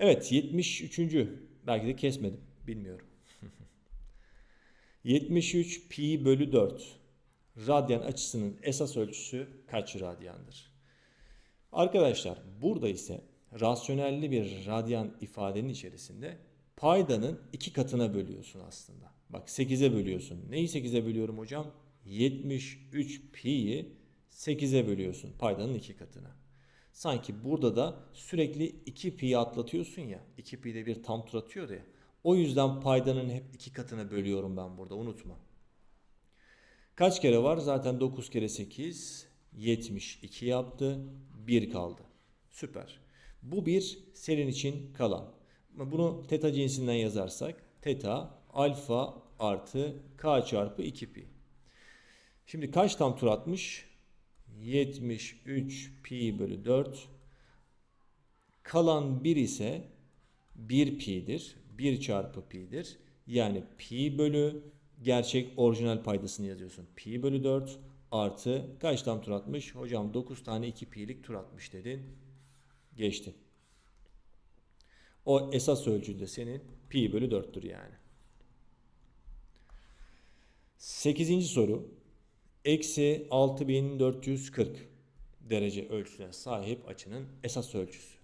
Evet 73. Belki de kesmedim. Bilmiyorum. 73 pi bölü 4 radyan açısının esas ölçüsü kaç radyandır? Arkadaşlar burada ise rasyonelli bir radyan ifadenin içerisinde paydanın iki katına bölüyorsun aslında. Bak 8'e bölüyorsun. Neyi 8'e bölüyorum hocam? 73 pi'yi 8'e bölüyorsun paydanın iki katına. Sanki burada da sürekli 2 pi'yi atlatıyorsun ya. 2 pi'de bir tam tur atıyor ya. O yüzden paydanın hep iki katına bölüyorum ben burada unutma. Kaç kere var? Zaten 9 kere 8 72 yaptı. 1 kaldı. Süper. Bu bir senin için kalan. Bunu teta cinsinden yazarsak teta alfa artı k çarpı 2 pi. Şimdi kaç tam tur atmış? 73 pi bölü 4. Kalan 1 ise 1 pi'dir. 1 çarpı pi'dir. Yani pi bölü gerçek orijinal paydasını yazıyorsun. Pi bölü 4 artı kaç tam tur atmış? Hocam 9 tane 2 pi'lik tur atmış dedin. Geçti. O esas ölçü de senin pi bölü 4'tür yani. Sekizinci soru. Eksi 6440 derece ölçüsüne sahip açının esas ölçüsü.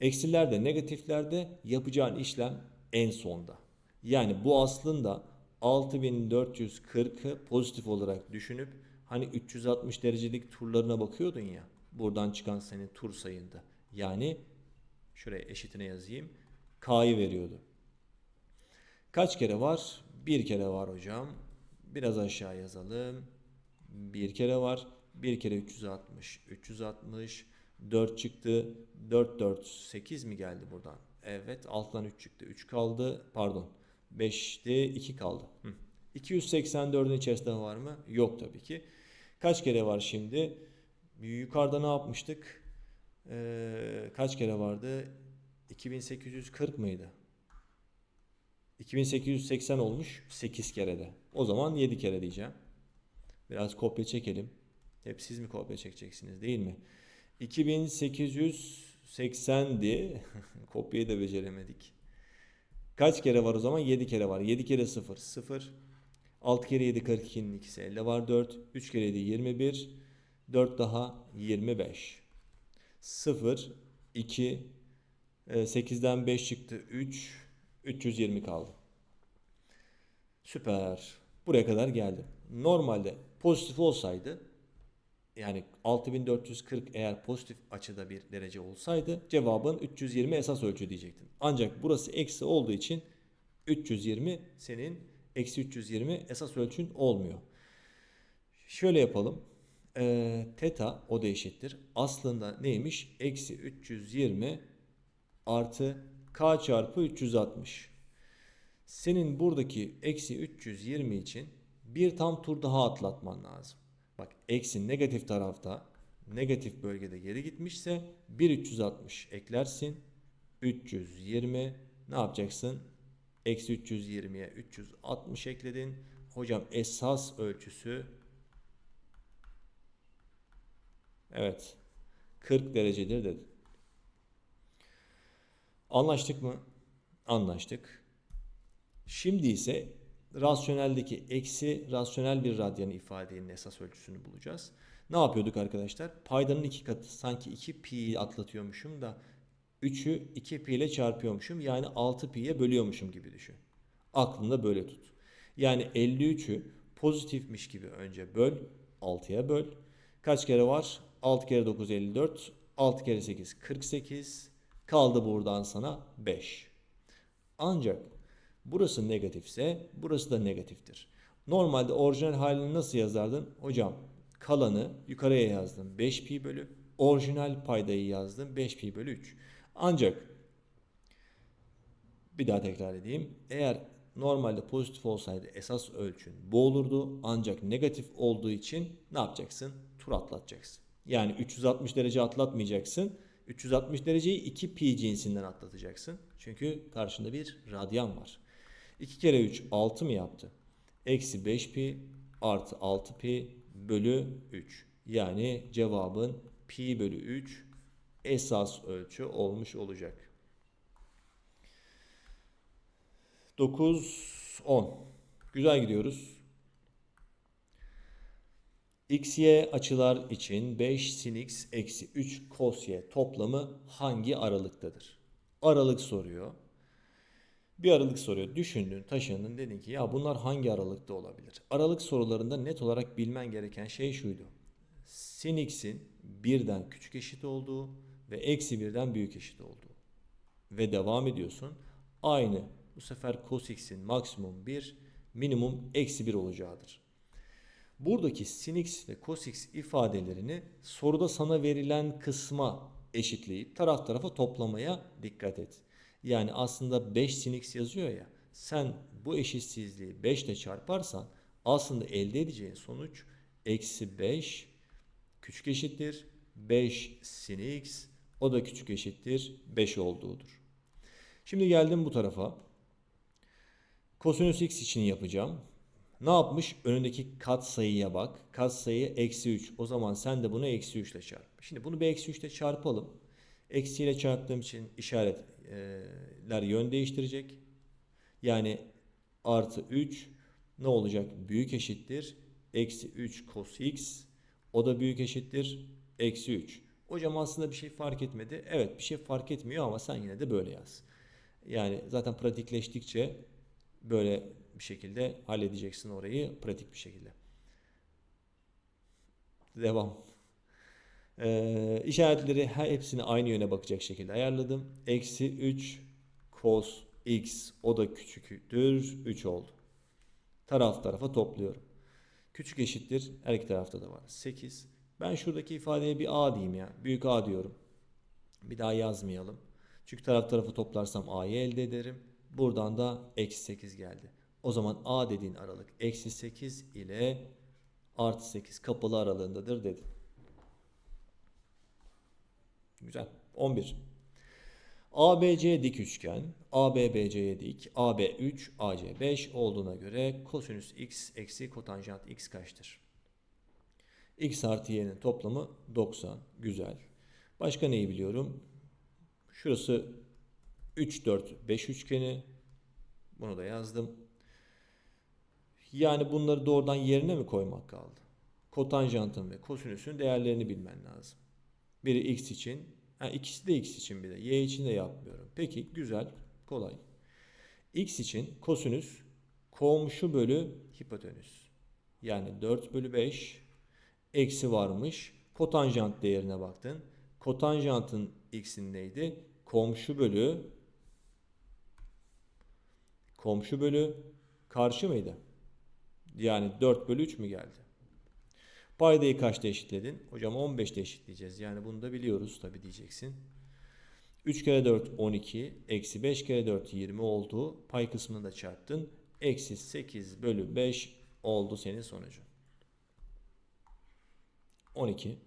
Eksilerde, negatiflerde yapacağın işlem en sonda. Yani bu aslında 6440'ı pozitif olarak düşünüp hani 360 derecelik turlarına bakıyordun ya. Buradan çıkan senin tur sayında. Yani şuraya eşitine yazayım. K'yı veriyordu. Kaç kere var? Bir kere var hocam. Biraz aşağı yazalım. Bir kere var. Bir kere 360. 360. 4 çıktı. 4 4 8 mi geldi buradan? Evet alttan 3 çıktı. 3 kaldı. Pardon. 5'te 2 kaldı. Hı. 284'ün içerisinde var mı? Yok tabii ki. Kaç kere var şimdi? Yukarıda ne yapmıştık? Ee, kaç kere vardı? 2840 mıydı? 2880 olmuş 8 kerede. O zaman 7 kere diyeceğim. Biraz kopya çekelim. Hep siz mi kopya çekeceksiniz değil mi? 2880'di. Kopyayı da beceremedik. Kaç kere var o zaman? 7 kere var. 7 kere 0 0. 6 kere 7 42'nin ikisi elde var 4. 3 kere 7 21. 4 daha 25. 0 2 8'den 5 çıktı 3. 320 kaldı. Süper. Buraya kadar geldim. Normalde pozitif olsaydı yani 6440 eğer pozitif açıda bir derece olsaydı cevabın 320 esas ölçü diyecektin. Ancak burası eksi olduğu için 320 senin eksi 320 esas ölçün olmuyor. Şöyle yapalım. Ee, teta o da eşittir. Aslında neymiş? Eksi 320 artı k çarpı 360. Senin buradaki eksi 320 için bir tam tur daha atlatman lazım. Bak eksi negatif tarafta negatif bölgede geri gitmişse 1360 eklersin. 320 ne yapacaksın? Eksi 320'ye 360 ekledin. Hocam esas ölçüsü evet 40 derecedir dedi. Anlaştık mı? Anlaştık. Şimdi ise rasyoneldeki eksi rasyonel bir radyanı ifadenin esas ölçüsünü bulacağız. Ne yapıyorduk arkadaşlar? Paydanın iki katı sanki 2 pi'yi atlatıyormuşum da 3'ü 2 pi ile çarpıyormuşum. Yani 6 pi'ye bölüyormuşum gibi düşün. Aklında böyle tut. Yani 53'ü pozitifmiş gibi önce böl 6'ya böl. Kaç kere var? 6 kere 9 54. 6 kere 8 48. Kaldı buradan sana 5. Ancak burası negatifse burası da negatiftir. Normalde orijinal halini nasıl yazardın? Hocam kalanı yukarıya yazdım 5 pi bölü. Orijinal paydayı yazdım 5 pi bölü 3. Ancak bir daha tekrar edeyim. Eğer normalde pozitif olsaydı esas ölçün bu olurdu. Ancak negatif olduğu için ne yapacaksın? Tur atlatacaksın. Yani 360 derece atlatmayacaksın. 360 dereceyi 2 pi cinsinden atlatacaksın. Çünkü karşında bir radyan var. 2 kere 3 6 mı yaptı? Eksi 5 pi artı 6 pi bölü 3. Yani cevabın pi bölü 3 esas ölçü olmuş olacak. 9, 10. Güzel gidiyoruz. XY açılar için 5 sin x eksi 3 cos y toplamı hangi aralıktadır? Aralık soruyor. Bir aralık soruyor. Düşündün, taşındın, dedin ki ya bunlar hangi aralıkta olabilir? Aralık sorularında net olarak bilmen gereken şey şuydu. Sin x'in birden küçük eşit olduğu ve eksi birden büyük eşit olduğu. Ve devam ediyorsun. Aynı bu sefer cos x'in maksimum 1, minimum eksi 1 olacağıdır. Buradaki sin x ve cos x ifadelerini soruda sana verilen kısma eşitleyip taraf tarafa toplamaya dikkat et. Yani aslında 5 sin x yazıyor ya sen bu eşitsizliği 5 ile çarparsan aslında elde edeceğin sonuç eksi 5 küçük eşittir 5 sin x o da küçük eşittir 5 olduğudur. Şimdi geldim bu tarafa. Kosinüs x için yapacağım. Ne yapmış? Önündeki kat sayıya bak. Kat sayı eksi 3. O zaman sen de bunu eksi 3 ile çarp. Şimdi bunu bir eksi 3 ile çarpalım. Eksi ile çarptığım için işaretler yön değiştirecek. Yani artı 3 ne olacak? Büyük eşittir. Eksi 3 cos x. O da büyük eşittir. Eksi 3. Hocam aslında bir şey fark etmedi. Evet bir şey fark etmiyor ama sen yine de böyle yaz. Yani zaten pratikleştikçe böyle bir şekilde halledeceksin orayı pratik bir şekilde. Devam. Ee, işaretleri her hepsini aynı yöne bakacak şekilde ayarladım. Eksi 3 cos x o da küçüktür 3 oldu. Taraf tarafa topluyorum. Küçük eşittir her iki tarafta da var. 8. Ben şuradaki ifadeye bir a diyeyim ya. Büyük a diyorum. Bir daha yazmayalım. Çünkü taraf tarafı toplarsam a'yı elde ederim. Buradan da eksi 8 geldi. O zaman a dediğin aralık eksi 8 ile artı 8 kapalı aralığındadır dedi. Güzel. 11. ABC dik üçgen, AB BC'ye dik, AB 3, AC 5 olduğuna göre kosinüs x eksi kotanjant x kaçtır? x artı y'nin toplamı 90. Güzel. Başka neyi biliyorum? Şurası 3, 4, 5 üçgeni. Bunu da yazdım. Yani bunları doğrudan yerine mi koymak kaldı? Kotanjantın ve kosinüsün değerlerini bilmen lazım. Biri x için, ha ikisi de x için bir de. Y için de yapmıyorum. Peki güzel, kolay. x için kosinüs komşu bölü hipotenüs. Yani 4 bölü 5 eksi varmış. Kotanjant değerine baktın. Kotanjantın x'in neydi? Komşu bölü komşu bölü karşı mıydı? Yani 4 bölü 3 mü geldi? Paydayı kaçta eşitledin? Hocam 15'te eşitleyeceğiz. Yani bunu da biliyoruz tabi diyeceksin. 3 kere 4 12. Eksi 5 kere 4 20 oldu. Pay kısmını da çarptın. Eksi 8 bölü 5 oldu senin sonucun. 12.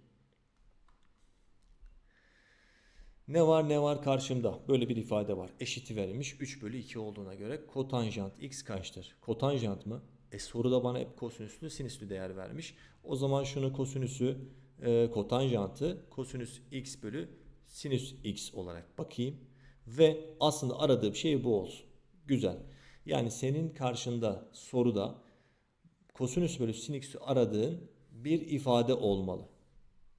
Ne var ne var karşımda? Böyle bir ifade var. Eşiti verilmiş 3 bölü 2 olduğuna göre kotanjant x kaçtır? Kotanjant mı? E soruda bana hep kosinüslü sinüslü değer vermiş. O zaman şunu kosinüsü e, kotanjantı kosinüs x bölü sinüs x olarak bakayım. Ve aslında aradığım şey bu olsun. Güzel. Yani senin karşında soruda kosinüs bölü sinüsü aradığın bir ifade olmalı.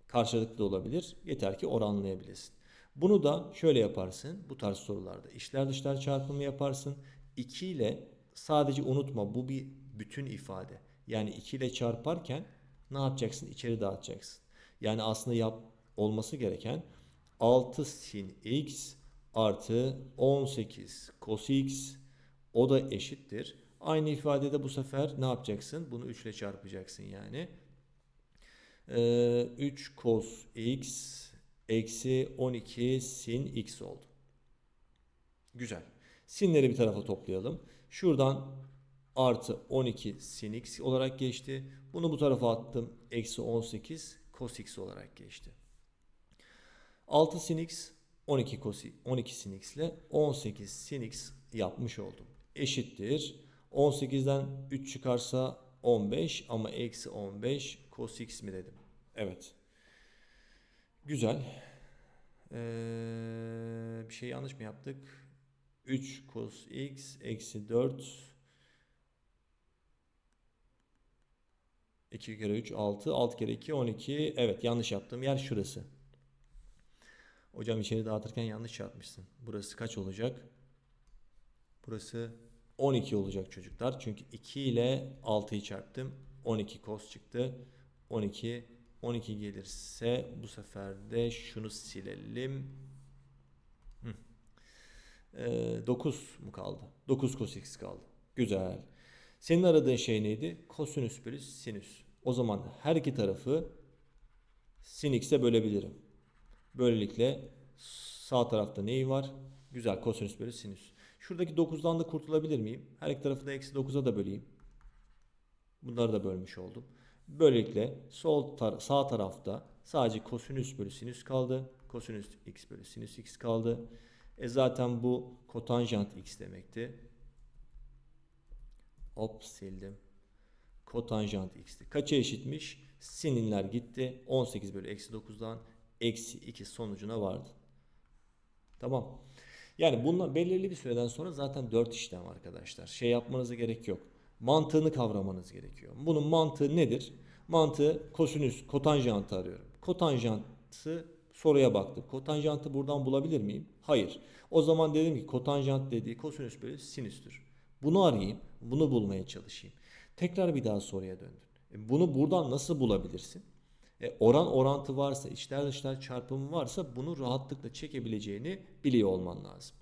Karşılıklı olabilir. Yeter ki oranlayabilirsin. Bunu da şöyle yaparsın bu tarz sorularda. İşler dışlar çarpımı yaparsın. 2 ile sadece unutma bu bir bütün ifade. Yani 2 ile çarparken ne yapacaksın? İçeri dağıtacaksın. Yani aslında yap olması gereken 6 sin x artı 18 cos x o da eşittir. Aynı ifadede bu sefer ne yapacaksın? Bunu 3 ile çarpacaksın yani. Ee, 3 cos x eksi 12 sin x oldu. Güzel. Sinleri bir tarafa toplayalım. Şuradan artı 12 sin x olarak geçti. Bunu bu tarafa attım. Eksi 18 cos x olarak geçti. 6 sin x 12 cos 12 sin x ile 18 sin x yapmış oldum. Eşittir. 18'den 3 çıkarsa 15 ama eksi 15 cos x mi dedim. Evet. Güzel. Ee, bir şey yanlış mı yaptık? 3 cos x eksi 4 2 kere 3 6 6 kere 2 12 evet yanlış yaptığım yer şurası. Hocam içeri dağıtırken yanlış yapmışsın. Burası kaç olacak? Burası 12 olacak çocuklar. Çünkü 2 ile 6'yı çarptım. 12 cos çıktı. 12 12 gelirse bu sefer de şunu silelim. Hı. Ee, 9 mu kaldı? 9 cos x kaldı. Güzel. Senin aradığın şey neydi? Kosinüs bölü sinüs. O zaman her iki tarafı sin x'e bölebilirim. Böylelikle sağ tarafta neyi var? Güzel kosinüs bölü sinüs. Şuradaki 9'dan da kurtulabilir miyim? Her iki tarafı da eksi 9'a da böleyim. Bunları da bölmüş oldum. Böylelikle sol tar sağ tarafta sadece kosinüs bölü sinüs kaldı. Kosinüs x bölü sinüs x kaldı. E zaten bu kotanjant x demekti. Hop sildim. Kotanjant x'ti. Kaça eşitmiş? Sininler gitti. 18 bölü eksi 9'dan eksi 2 sonucuna vardı. Tamam. Yani bunlar belirli bir süreden sonra zaten 4 işlem arkadaşlar. Şey yapmanıza gerek yok. Mantığını kavramanız gerekiyor. Bunun mantığı nedir? Mantığı kosinüs, kotanjantı arıyorum. Kotanjantı soruya baktım. Kotanjantı buradan bulabilir miyim? Hayır. O zaman dedim ki kotanjant dediği kosinüs bölü sinüstür. Bunu arayayım. Bunu bulmaya çalışayım. Tekrar bir daha soruya döndüm. E, Bunu buradan nasıl bulabilirsin? E, oran orantı varsa, içler dışlar çarpımı varsa bunu rahatlıkla çekebileceğini biliyor olman lazım.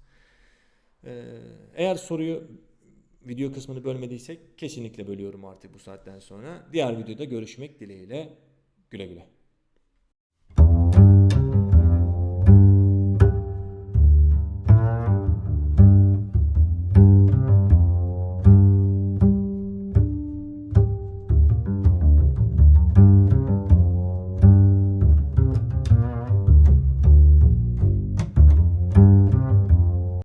E, eğer soruyu video kısmını bölmediysek kesinlikle bölüyorum artık bu saatten sonra. Diğer videoda görüşmek dileğiyle. Güle güle.